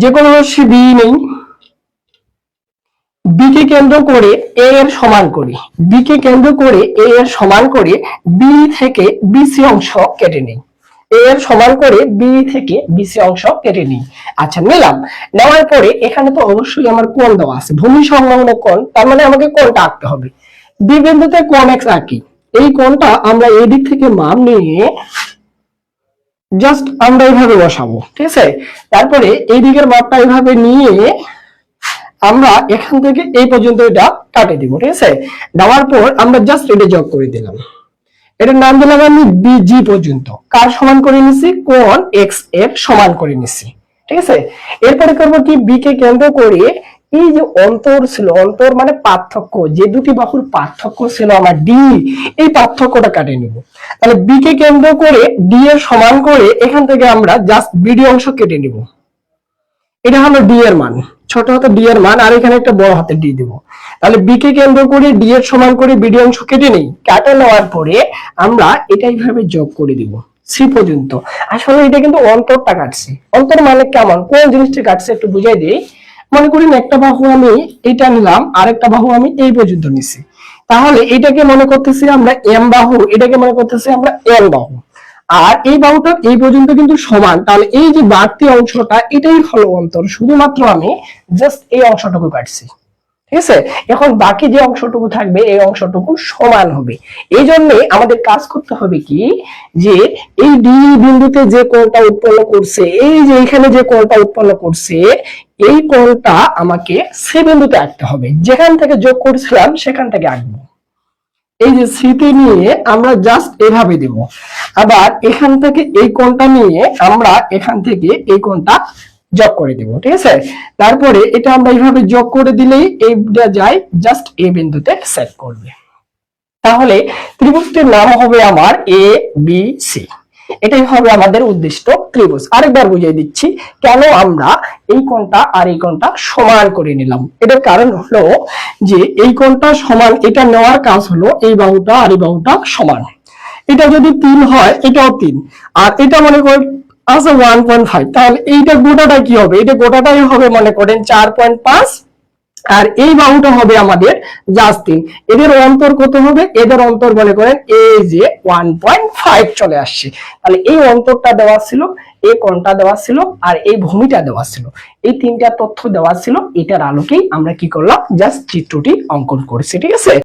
যে কোনো রশ্মি বি নেই, বি কে কেন্দ্র করে এ এর সমান করি। বি কে কেন্দ্র করে এ এর সমান করে বি থেকে বিসি অংশ কেটে নিই। এ এর সমান করে বি থেকে বিসি অংশ কেটে নিই। আচ্ছা নিলাম। নেওয়ার পরে এখানে তো অবশ্যই আমার কোণ দেওয়া আছে। ভূমি সংলগ্ন কোণ, তার মানে আমাকে কোণটা আঁকতে হবে। বি বিন্দুতে কোণ এক্স আঁকি এই কোণটা আমরা এই দিক থেকে মাপ নিয়ে জাস্ট আমরা এইভাবে বসাবো, ঠিক আছে? তারপরে এই দিকের মাপটা এইভাবে নিয়ে আমরা এখান থেকে এই পর্যন্ত এটা কাটে দিব, ঠিক আছে? দেওয়ার পর আমরা জাস্ট এটা যোগ করে দিলাম। এটার নাম দিলাম আমি বিজি পর্যন্ত। কার সমান করে নিছি? কোন এক্সের সমান করে নিছি, ঠিক আছে? এরপরে করব কি? বি কে কেন্দ্র করে এই যে অন্তর ছিল, অন্তর মানে পার্থক্য, যে দুটি বাহুর পার্থক্য ছিল আমার ডি এই পার্থক্যটা কাটে নিব। তাহলে বি কে কেন্দ্র করে ডি এর সমান করে এখান থেকে আমরা জাস্ট বিডি অংশ কেটে নিব। এটা হলো ডি এর মান। ছোট হাতে ডি এর মান, আর এখানে একটা বড় হাতে ডি দিব। তাহলে বি কে কেন্দ্র করে ডি এর সমান করে বিডি অংশ কেটে নেই। কাটা নেওয়ার পরে আমরা এটা এইভাবে যোগ করে দিব। সি পর্যন্ত। আসলে এটা কিন্তু অন্তরটা কাটছে। অন্তর মানে কেমন? কোন জিনিসটা কাটছে একটু বুঝাই দিই। মনে করি একটা বাহু আমি এটা নিলাম, আরেকটা বাহু আমি এই পর্যন্ত নিছি। তাহলে এটাকে মনে করতেছি আমরা এম বাহু, এটাকে মনে করতেছি আমরা এম বাহু। আর এই বাহুটা এই পর্যন্ত কিন্তু সমান, তাহলে এই যে বাড়তি অংশটা এটাই হলো অন্তর, শুধুমাত্র আমি জাস্ট এই অংশটুকু কাটছি। ঠিক আছে? এখন বাকি যে অংশটুকু থাকবে, এই অংশটুকু সমান হবে। এই জন্য আমাদের কাজ করতে হবে কি? যে এই ডি বিন্দুতে যে কোণটা উৎপন্ন করছে, এই যে এখানে যে কোণটা উৎপন্ন করছে, এই কোণটা আমাকে সে বিন্দুতে আঁকতে হবে। যেখান থেকে যোগ করছিলাম, সেখান থেকে আঁকবো। এই যে স্মৃতি নিয়ে আমরা জাস্ট এভাবে দেব। আবার এখান থেকে এই কোণটা নিয়ে আমরা এখান থেকে এই কোণটা যোগ করে দেব, ঠিক আছে? তারপরে এটা আমরা এইভাবে যোগ করে দিলেই এইটা যায় জাস্ট এই বিন্দুতে সেট করবে। তাহলে ত্রিভুজটির নাম হবে আমার এ বি সি এটাই হবে আমাদের উদ্দিষ্ট ত্রিভুজ। আরেকবার বুঝিয়ে দিচ্ছি, কেন আমরা এই কোণটা আর এই কোণটা সমান করে নিলাম? এটার কারণ হলো যে এই কোণটা সমান, এটা নেওয়ার কাজ হলো এই বাহুটা আর এই বাহুটা সমান। এটা যদি তিন হয়, এটাও তিন। আর এটা মনে করেন আচ্ছা ওয়ান পয়েন্ট ফাইভ তাহলে এইটা গোটাটা কি হবে? এটা গোটাটাই হবে মনে করেন চার পয়েন্ট পাঁচ, আর এই বাহুটা হবে আমাদের জাস্ট তিন। এদের অন্তর কত হবে? এদের অন্তর মনে করেন এই যে ওয়ান পয়েন্ট ফাইভ চলে আসছে। তাহলে এই অন্তরটা দেওয়া ছিল, এই কোণটা দেওয়া ছিল, আর এই ভূমিটা দেওয়া ছিল। এই তিনটা তথ্য দেওয়া ছিল, এটার আলোকেই আমরা কি করলাম? জাস্ট চিত্রটি অঙ্কন করেছি, ঠিক আছে?